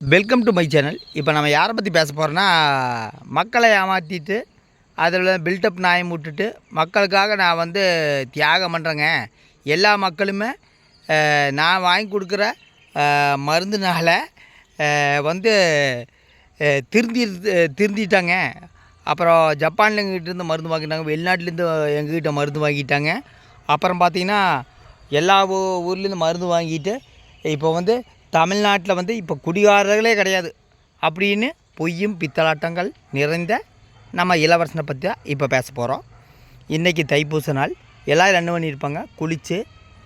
Welcome to my channel இப்போ நம்ம யாரை பற்றி பேச போகிறோன்னா மக்களை ஏமாற்றிட்டு அதில் பில்டப் நாயம் விட்டுட்டு மக்களுக்காக நான் வந்து தியாகம் பண்ணுறேங்க எல்லா மக்களுமே நான் வாங்கி கொடுக்குற மருந்துனால் வந்து திருந்தி திருந்திட்டாங்க. அப்புறம் ஜப்பான்ல எங்ககிட்ட இருந்து மருந்து வாங்கிட்டாங்க. வெளிநாட்டிலேருந்து எங்ககிட்ட மருந்து வாங்கிட்டாங்க. அப்புறம் பார்த்திங்கன்னா எல்லா ஊ- ஊர்லேருந்து மருந்து வாங்கிட்டு இப்போ வந்து தமிழ்நாட்டில் வந்து இப்போ குடிகாரர்களே கிடையாது அப்படின்னு பொய்யும் பித்தலாட்டங்கள் நிறைந்த நம்ம இளவரசனை பற்றி தான் இப்போ பேச போகிறோம். இன்றைக்கி தைப்பூச நாள். எல்லோரும் என்ன பண்ணியிருப்பாங்க குளித்து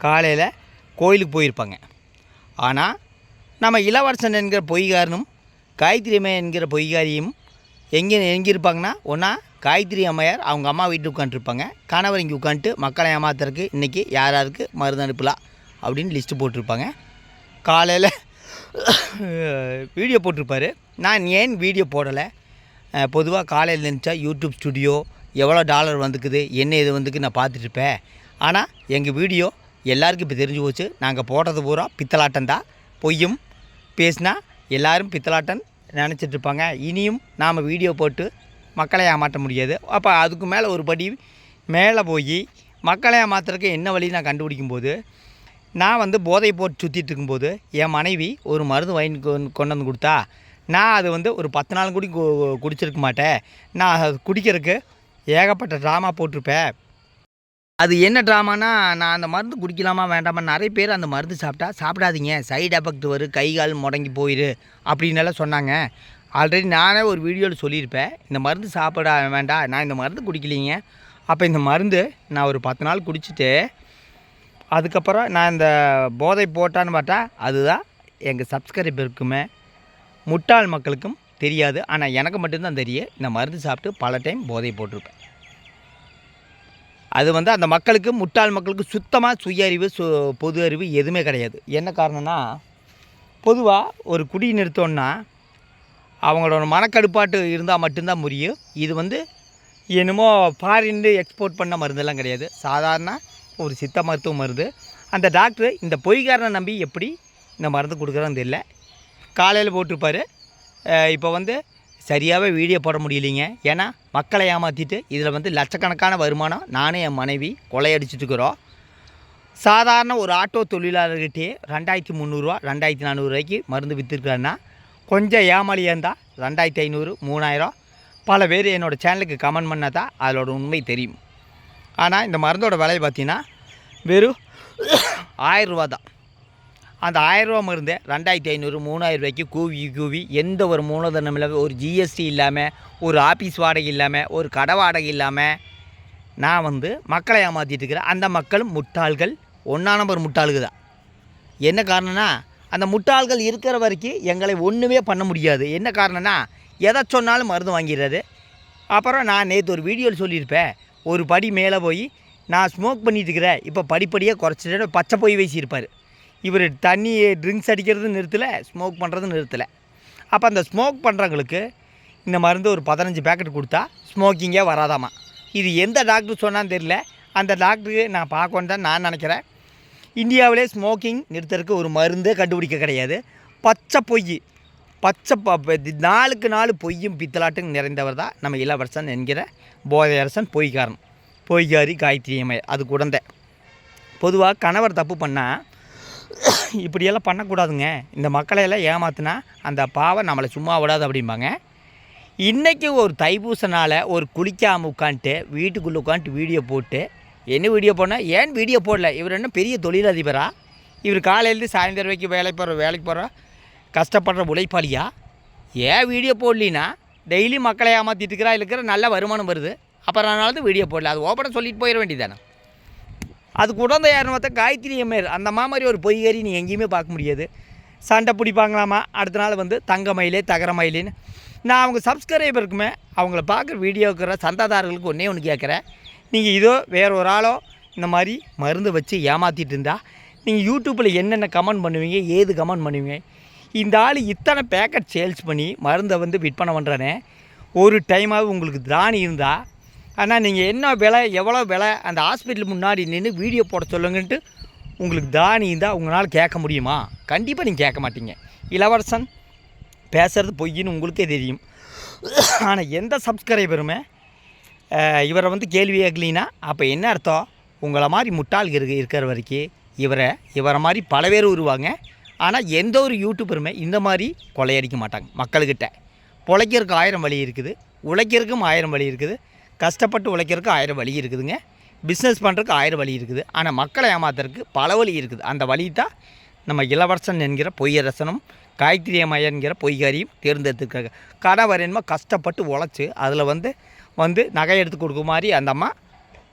காலையில் கோயிலுக்கு போயிருப்பாங்க. ஆனால் நம்ம இளவரசன் என்கிற பொய்காரனும் காயத்ரி அம்மையார் என்கிற பொய்காரியும் எங்கே எங்கே இருப்பாங்கன்னா ஒன்றா காயத்ரி அம்மையார் அவங்க அம்மா வீட்டுக்கு உட்காந்துருப்பாங்க கணவர் இங்கே உட்காந்துட்டு மக்களை ஏமாத்துறதுக்கு இன்றைக்கி யார் யாருக்கு மருந்து அனுப்பலாம் அப்படின்னு லிஸ்ட்டு போட்டிருப்பாங்க. காலையில் வீடியோ போட்டிருப்பாரு. நான் ஏன் வீடியோ போடலை? பொதுவாக காலையில் நினச்சா யூடியூப் ஸ்டுடியோ எவ்வளோ டாலர் வந்துக்குது என்ன இது வந்துக்கு நான் பார்த்துட்ருப்பேன் ஆனால் எங்கள் வீடியோ எல்லாருக்கும் இப்போ தெரிஞ்சு போச்சு. நாங்கள் போடுறது பூரா பித்தலாட்டம் தான். பொய்யும் பேசினா எல்லாரும் பித்தலாட்டன் நினச்சிட்ருப்பாங்க இனியும் நாம் வீடியோ போட்டு மக்களை ஏமாற்ற முடியாது. அப்போ அதுக்கு மேலே ஒரு படி மேலே போய் மக்களை ஏமாத்துறதுக்கு என்ன வழி நான் கண்டுபிடிக்கும் போது நான் வந்து போதை போட்டு சுற்றிட்டு இருக்கும்போது என் மனைவி ஒரு மருந்து வாங்கி கொண்டு கொண்டு வந்து கொடுத்தா நான் அது வந்து ஒரு பத்து நாள் கூட கு- குடிச்சிருக்க மாட்டேன். நான் அது குடிக்கிறதுக்கு ஏகப்பட்ட ட்ராமா போட்டிருப்பேன். அது என்ன ட்ராமானா நான் அந்த மருந்து குடிக்கலாமா வேண்டாமா நிறைய பேர் அந்த மருந்து சாப்பிட்டா சாப்பிடாதீங்க சைடு எஃபெக்ட் வரும் கை கால் முடங்கி போயிடு அப்படின்னு எல்லாம் சொன்னாங்க. ஆல்ரெடி நானே ஒரு வீடியோவில் சொல்லியிருப்பேன் இந்த மருந்து சாப்பிட வேண்டாம் நான் இந்த மருந்து குடிக்கலீங்க. அப்போ இந்த மருந்து நான் ஒரு பத்து நாள் குடிச்சிட்டு அதுக்கப்புறம் நான் இந்த போதை போட்டான்னு பார்த்தா அதுதான் எங்கள் சப்ஸ்கிரைபருக்குமே முட்டாள் மக்களுக்கும் தெரியாது. ஆனால் எனக்கு மட்டும்தான் தெரியும் இந்த மருந்து சாப்பிட்டு பல டைம் போதை போட்டிருப்பேன். அது வந்து அந்த மக்களுக்கு முட்டாள் மக்களுக்கு சுத்தமாக சுய அறிவு சு பொது அறிவு எதுவுமே கிடையாது. என்ன காரணம்னா பொதுவாக ஒரு குடி நிறுத்தோன்னா அவங்களோட மனக்கடுப்பாட்டு இருந்தால் மட்டும்தான் முடியும் இது வந்து என்னமோ ஃபாரின்ல எக்ஸ்போர்ட் பண்ண மருந்தெல்லாம் கிடையாது. சாதாரண ஒரு சித்த மருத்துவ மருந்து அந்த டாக்டர் இந்த பொய்காரனை நம்பி எப்படி இந்த மருந்து கொடுக்குறான்னு தெரியல. காலையில் போட்டிருப்பாரு. இப்போ வந்து சரியாகவே வீடியோ போட முடியலைங்க. ஏன்னா மக்களை ஏமாற்றிட்டு இதில் வந்து லட்சக்கணக்கான வருமானம் நானும் என் மனைவி கொள்ளையடிச்சிட்டுக்கிறோம் சாதாரண ஒரு ஆட்டோ தொழிலாளர்கிட்டே ரெண்டாயிரத்தி முந்நூறுரூவா ரெண்டாயிரத்தி நானூறுரூவாய்க்கு மருந்து விற்றுருக்காருன்னா கொஞ்சம் ஏமாளியாக இருந்தால் ரெண்டாயிரத்தி ஐநூறு மூணாயிரம். பல பேர் என்னோடய சேனலுக்கு கமெண்ட் பண்ணால் தான் அதோட உண்மை தெரியும். ஆனால் இந்த மருந்தோட விலை பார்த்திங்கன்னா வெறும் ஆயிரரூவா தான். அந்த ஆயிரரூவா மருந்தே ரெண்டாயிரத்தி ஐநூறு மூணாயிரம் ரூபாய்க்கு கூவி கூவி எந்த ஒரு மூலதனம் இல்லாமல் ஒரு ஜிஎஸ்டி இல்லாமல் ஒரு ஆஃபீஸ் வாடகை இல்லாமல் ஒரு கடை வாடகை இல்லாமல் நான் வந்து மக்களை ஏமாற்றிட்டு இருக்கிறேன். அந்த மக்களும் முட்டாள்கள். ஒன்றா நம்பர் முட்டாளுக்கு தான். என்ன காரணம்னா அந்த முட்டாள்கள் இருக்கிற வரைக்கும் எங்களை ஒன்றுமே பண்ண முடியாது. என்ன காரணம்னா எதை சொன்னாலும் மருந்து வாங்கிடுறாரு அப்புறம் நான் நேற்று ஒரு வீடியோவில் சொல்லியிருப்பேன். ஒரு படி மேலே போய் நான் ஸ்மோக் பண்ணிட்டுருக்கிறேன். இப்போ படிப்படியாக குறைச்சிட்டு பச்சை போய் வீசியிருப்பார் இவர் தண்ணி ட்ரிங்க்ஸ் அடிக்கிறது நிறுத்தலை ஸ்மோக் பண்ணுறது நிறுத்தலை. அப்போ அந்த ஸ்மோக் பண்ணுறவங்களுக்கு இந்த மருந்து ஒரு பதினஞ்சு பேக்கெட் கொடுத்தா ஸ்மோக்கிங்கே வராதாமா? இது எந்த டாக்டர் சொன்னான்னு தெரியல. அந்த டாக்டருக்கு நான் பார்க்கணுன்னு தான் நான் நினைக்கிறேன். இந்தியாவிலே ஸ்மோக்கிங் நிறுத்தறதுக்கு ஒரு மருந்தே கண்டுபிடிக்க கிடையாது. பச்சை பொய். பச்சை நாளுக்கு நாள் பொய்யும் பித்தலாட்டும் நிறைந்தவர் தான் நம்ம இளவரசன் என்கிற போதையரசன் பொய்காரன் பொய்காரி காயத்ரி அம்மை. அது குழந்தை பொதுவாக கணவர் தப்பு பண்ணால் இப்படியெல்லாம் பண்ணக்கூடாதுங்க. இந்த மக்களையெல்லாம் ஏமாத்தினா அந்த பாவை நம்மளை சும்மா விடாது அப்படிம்பாங்க. இன்றைக்கி ஒரு தைப்பூசனால் ஒரு குளிக்காமல் உட்காந்துட்டு வீட்டுக்குள்ளே உட்காந்துட்டு வீடியோ போட்டு என்ன வீடியோ போனால் ஏன் வீடியோ போடல? இவர் என்ன பெரிய தொழிலதிபரா? இவர் காலையிலேருந்து சாயந்தரம் வரைக்கும் வேலைக்கு போகிற வேலைக்கு போகிறோம் கஷ்டப்படுற உழைப்பாளியா? ஏன் வீடியோ போடலினா? டெய்லி மக்களை ஏமாற்றிட்டு இருக்கிறா? இருக்கிற நல்ல வருமானம் வருது. அப்புறம் அதனால தான் வீடியோ போடல. அது ஓப்பனாக சொல்லிட்டு போயிட வேண்டியதானே அது குழந்தை யாருன்னு பார்த்தா காயத்ரி அம்மையார் அந்த மாதிரி ஒரு பொய்கறி நீ எங்கேயுமே பார்க்க முடியாது. சண்டை பிடிப்பாங்களாமா? அடுத்த நாள் வந்து தங்க மயிலே தகர மயிலேன்னு. நான் அவங்க சப்ஸ்கிரைபருக்குமே அவங்கள பார்க்குற வீடியோக்கிற சந்தாதாரர்களுக்கு ஒன்றே ஒன்று கேட்குறேன். நீங்கள் இதோ வேற ஒரு ஆளோ இந்த மாதிரி மருந்து வச்சு ஏமாற்றிட்டு இருந்தா நீங்கள் யூடியூப்பில் என்னென்ன கமெண்ட் பண்ணுவீங்க? ஏது கமெண்ட் பண்ணுவீங்க? இந்த ஆள் இத்தனை பேக்கெட் சேல்ஸ் பண்ணி மருந்தை வந்து விற்பனை பண்ணுறானே ஒரு டைமாவது உங்களுக்கு திராணி இருந்தால் ஆனால் நீங்கள் என்ன விலை எவ்வளோ விலை அந்த ஹாஸ்பிட்டல் முன்னாடி நின்று வீடியோ போட சொல்லுங்கன்ட்டு உங்களுக்கு தானி இருந்தால் உங்களால் கேட்க முடியுமா? கண்டிப்பாக நீங்கள் கேட்க மாட்டீங்க. இளவரசன் பேசுகிறது பொய்ன்னு உங்களுக்கே தெரியும். ஆனால் எந்த சப்ஸ்கிரைபருமே இவரை வந்து கேள்வி கேட்கலினா அப்போ என்ன அர்த்தம்? உங்களை மாதிரி முட்டாள் இருக்கு இருக்கிற வரைக்கும் இவரை இவரை மாதிரி பல பேர் வருவாங்க ஆனால் எந்த ஒரு யூடியூபருமே இந்த மாதிரி கொலையடிக்க மாட்டாங்க மக்கள்கிட்ட. பிழைக்கிறதுக்கு ஆயிரம் வழி இருக்குது உழைக்கிறதுக்கும் ஆயிரம் வழி இருக்குது கஷ்டப்பட்டு உழைக்கிறதுக்கு ஆயிரம் வழி இருக்குதுங்க பிஸ்னஸ் பண்ணுறதுக்கு ஆயிரம் வழி இருக்குது ஆனால் மக்களை ஏமாத்துறதுக்கு பல வழி இருக்குது. அந்த வழி தான் நம்ம இளவரசன் என்கிற பொய்யரசனும் காயத்ரி அம்மையா என்கிற பொய்காரியும் தேர்ந்தெடுத்துருக்காங்க. கணவர் என்னமோ கஷ்டப்பட்டு உழைச்சி அதில் வந்து வந்து நகை எடுத்து கொடுக்க மாதிரி அந்த அம்மா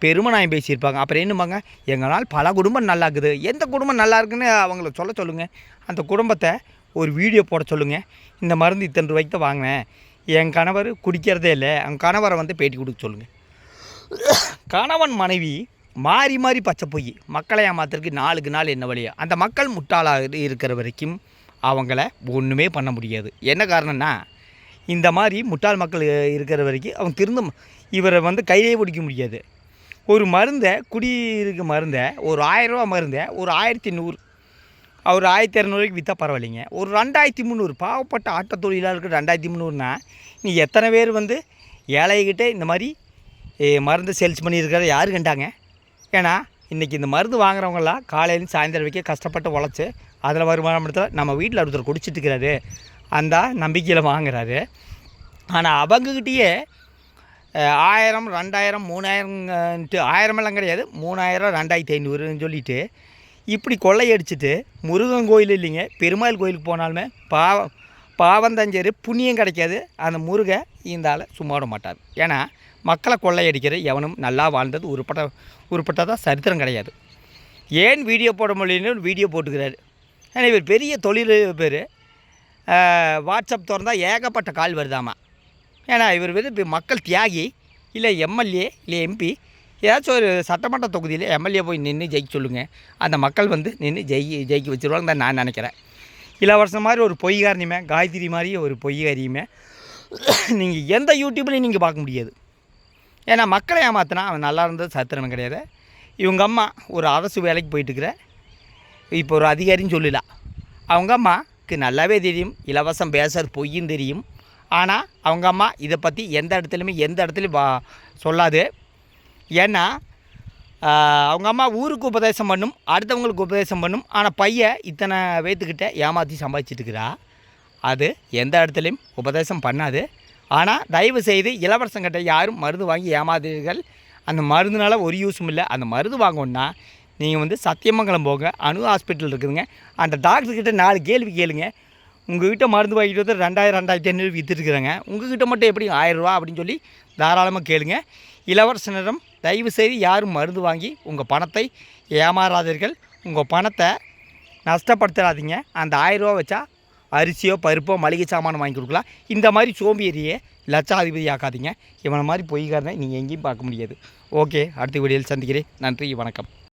பெருமை பேசியிருப்பாங்க. அப்புறம் என்னம்பாங்க எங்களால் பல குடும்பம் நல்லா இருக்குது எந்த குடும்பம் நல்லா இருக்குன்னு அவங்கள சொல்ல சொல்லுங்கள் அந்த குடும்பத்தை ஒரு வீடியோ போட சொல்லுங்கள் இந்த மருந்து இத்தனை ரூபாய்க்கு தான் வாங்கினேன். என் கணவர் குடிக்கிறதே இல்லை. என் கணவரை வந்து பேட்டி கொடுக்க சொல்லுங்கள் கணவன் மனைவி மாறி மாறி பச்சை பொய். மக்களை ஏமாத்துறதுக்கு நாளுக்கு நாள் என்ன வழியோ? அந்த மக்கள் முட்டாளாக இருக்கிற வரைக்கும் அவங்கள ஒன்றுமே பண்ண முடியாது. என்ன காரணம்னா இந்த மாதிரி முட்டாள் மக்கள் இருக்கிற வரைக்கும் அவங்க திருந்த இவரை வந்து கையிலே பிடிக்க முடியாது. ஒரு மருந்தை குடியிருக்க மருந்தை ஒரு ஆயிரரூவா மருந்தை ஒரு ஆயிரத்தி நூறு அவர் ஆயிரத்தி இரநூறுக்கு விற்றா பரவாயில்லைங்க. ஒரு ரெண்டாயிரத்தி முந்நூறு பாவப்பட்ட ஆட்ட தொழிலாளருக்கு ரெண்டாயிரத்தி முந்நூறுனா நீ எத்தனை பேர் வந்து ஏழைகிட்டே இந்த மாதிரி மருந்து சேல்ஸ் பண்ணியிருக்கிறத யார் கண்டாங்க? ஏன்னா இன்றைக்கி இந்த மருந்து வாங்குறவங்களாம் காலையிலும் சாயந்தரம் வரைக்கும் கஷ்டப்பட்டு உழைச்சி அதில் வருமானம் எடுத்தால் நம்ம வீட்டில் ஒருத்தர் குடிச்சிட்டு இருக்கிறாரு. அந்த நம்பிக்கையில் வாங்குறாரு. ஆனால் அவங்கக்கிட்டேயே ஆயிரம் ரெண்டாயிரம் மூணாயிரம்ட்டு ஆயிரமெல்லாம் கிடையாது. மூணாயிரம் ரெண்டாயிரத்தி ஐநூறுன்னு சொல்லிட்டு இப்படி கொள்ளையடிச்சிட்டு முருகன் கோயில் இல்லைங்க. பெருமாள் கோயிலுக்கு போனாலுமே பாவம் பாவம் தஞ்சரு புண்ணியம் கிடைக்காது. அந்த முருகை இந்த ஆளை சும்மா விட மாட்டார். ஏன்னா மக்களை கொள்ளையடிக்கிற எவனும் நல்லா வாழ்ந்தது உருப்பட்ட உருப்பட்டதாக சரித்திரம் கிடையாது. ஏன் வீடியோ போட முடியலன்னு வீடியோ போட்டுக்கிறாரு. ஏன்னா இவர் பெரிய தொழில் பேர் வாட்ஸ்அப் திறந்தால் ஏகப்பட்ட கால் வருதாமா. ஏன்னா இவர் வந்து மக்கள் தியாகி இல்லை எம்எல்ஏ இல்லை எம்பி ஏதாச்சும் ஒரு சட்டமன்ற தொகுதியில் எம்எல்ஏ போய் நின்று ஜெயிக்க சொல்லுங்கள் அந்த மக்கள் வந்து நின்று ஜெயி ஜெயிக்க வச்சுருவாங்க தான் நான் நினைக்கிறேன். இளவரசன் மாதிரி ஒரு பொய்காரணியுமே காயத்ரி மாதிரி ஒரு பொய்காரியுமே நீங்கள் எந்த யூடியூப்லையும் நீங்கள் பார்க்க முடியாது. ஏன்னா மக்களை ஏமாத்தினா அவன் நல்லா இருந்தது சத்திரம் கிடையாது. இவங்க அம்மா ஒரு அரசு வேலைக்கு போயிட்டுருக்குற இப்போ ஒரு அதிகாரின்னு சொல்லலாம் அவங்க அம்மாவுக்கு நல்லாவே தெரியும் இலவசம் பேசுகிற பொய்யும் தெரியும். ஆனால் அவங்க அம்மா இதை பற்றி எந்த இடத்துலையுமே எந்த இடத்துலையும் வா சொல்லாது. ஏன்னா அவங்க அம்மா ஊருக்கு உபதேசம் பண்ணும் அடுத்தவங்களுக்கு உபதேசம் பண்ணும் ஆனால் பையன் இத்தனை பேத்துக்கிட்ட ஏமாற்றி சம்பாதிச்சிட்டுக்கிறா அது எந்த இடத்துலையும் உபதேசம் பண்ணாது. ஆனால் தயவு செய்து இளவரசங்கிட்ட யாரும் மருந்து வாங்கி ஏமாதீர்கள் அந்த மருந்துனால ஒரு யூஸும் இல்லை. அந்த மருந்து வாங்கணுன்னா நீங்கள் வந்து சத்தியமங்கலம் போங்க அணு ஹாஸ்பிட்டல் இருக்குதுங்க. அந்த டாக்டர்கிட்ட நாலு கேள்வி கேளுங்க. உங்ககிட்ட மருந்து வாங்கிட்டு வந்து ரெண்டாயிரம் ரெண்டாயிரத்தி ஐநூறு விற்றுருக்குறேங்க உங்ககிட்ட மட்டும் எப்படி ஆயிரரூவா அப்படின்னு சொல்லி தாராளமாக கேளுங்க. இளவரசனிடம் தயவு செய்து யாரும் மருந்து வாங்கி உங்கள் பணத்தை ஏமாறாதீர்கள். உங்கள் பணத்தை நஷ்டப்படுத்தாதீங்க அந்த ஆயிரரூவா வச்சா அரிசியோ பருப்போ மளிகை சாமான் வாங்கி கொடுக்கலாம். இந்த மாதிரி சோம்பேறியை லட்சாதிபதி ஆக்காதீங்க. இவனை மாதிரி பொய்காரனை நீங்கள் எங்கேயும் பார்க்க முடியாது. ஓகே அடுத்த வீடியோவில் சந்திக்கிறேன். நன்றி வணக்கம்.